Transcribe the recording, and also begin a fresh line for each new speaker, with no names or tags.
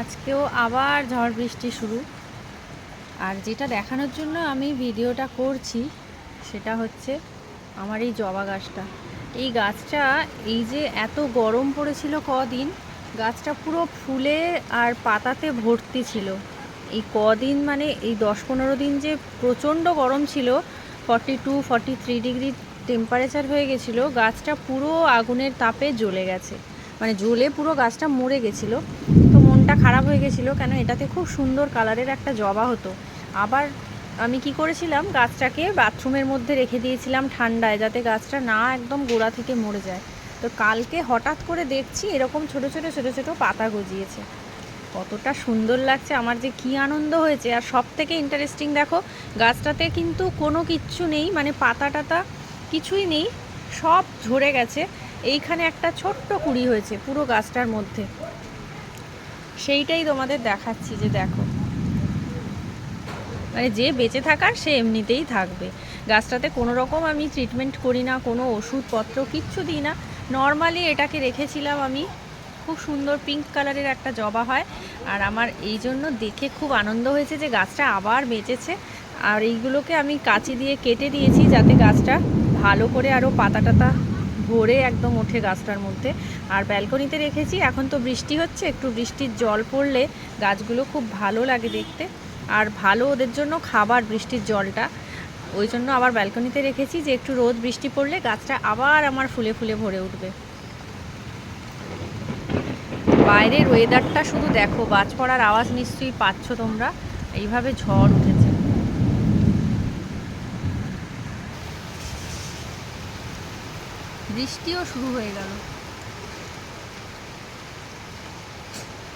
আজকেও আবার ঝড় বৃষ্টি শুরু। আর যেটা দেখানোর জন্য আমি ভিডিওটা করছি, সেটা হচ্ছে আমার এই জবা গাছটা। এই গাছটা, এই যে এত গরম পড়েছিল কদিন, গাছটা পুরো ফুলে আর পাতাতে ভর্তি ছিল। এই কদিন মানে এই দশ পনেরো দিন যে প্রচণ্ড গরম ছিল forty two forty three degree temperature হয়ে গেছিল, গাছটা পুরো আগুনের তাপে জ্বলে গেছে। মানে জ্বলে পুরো গাছটা মরে গেছিল। মনটা খারাপ হয়ে গেছিল, কেন এটাতে খুব সুন্দর কালারের একটা জবা হতো। আবার আমি কি করেছিলাম, গাছটাকে বাথরুমের মধ্যে রেখে দিয়েছিলাম ঠান্ডায়, যাতে গাছটা না একদম গোড়া থেকে মরে যায়। তো কালকে হঠাৎ করে দেখছি এরকম ছোট ছোট ছোট ছোট পাতা গজিয়েছে। কতটা সুন্দর লাগছে, আমার যে কি আনন্দ হয়েছে। আর সব থেকে ইন্টারেস্টিং দেখো, গাছটাতে কিন্তু কোনো কিচ্ছু নেই মানে পাতা টাতা কিছুই নেই, সব ঝরে গেছে। এইখানে একটা ছোট্ট কুড়ি হয়েছে পুরো গাছটার মধ্যে। সেইটাই তোমাদের দেখাচ্ছি যে দেখো। মানে যে বেঁচে থাকার সে এমনিতেই থাকবে। গাছটাতে কোনো রকম আমি ট্রিটমেন্ট করি না, কোনো ওষুধপত্র কিচ্ছু দিই না। নর্মালি এটাকে রেখেছিলাম আমি, খুব সুন্দর পিঙ্ক কালারের একটা জবা হয়। আর আমার এই জন্য দেখে খুব আনন্দ হয়েছে যে গাছটা আবার বেঁচেছে। আর এইগুলোকে আমি কাঁচি দিয়ে কেটে দিয়েছি যাতে গাছটা ভালো করে আরও পাতা টাতা ভরে একদম ওঠে গাছটার মধ্যে। আর ব্যালকনিতে রেখেছি, এখন তো বৃষ্টি হচ্ছে, একটু বৃষ্টির জল পড়লে গাছগুলো খুব ভালো লাগে দেখতে। আর ভালো ওদের জন্য খাবার বৃষ্টির জলটা। ওই জন্য আবার ব্যালকনিতে রেখেছি যে একটু রোদ বৃষ্টি পড়লে গাছটা আবার আমার ফুলে ফুলে ভরে উঠবে। বাইরের ওয়েদারটা শুধু দেখো বাজ পড়ার আওয়াজ নিশ্চয়ই পাচ্ছ তোমরা। এইভাবে ঝড় উঠেছে। বৃষ্টিও শুরু হয়ে গেল।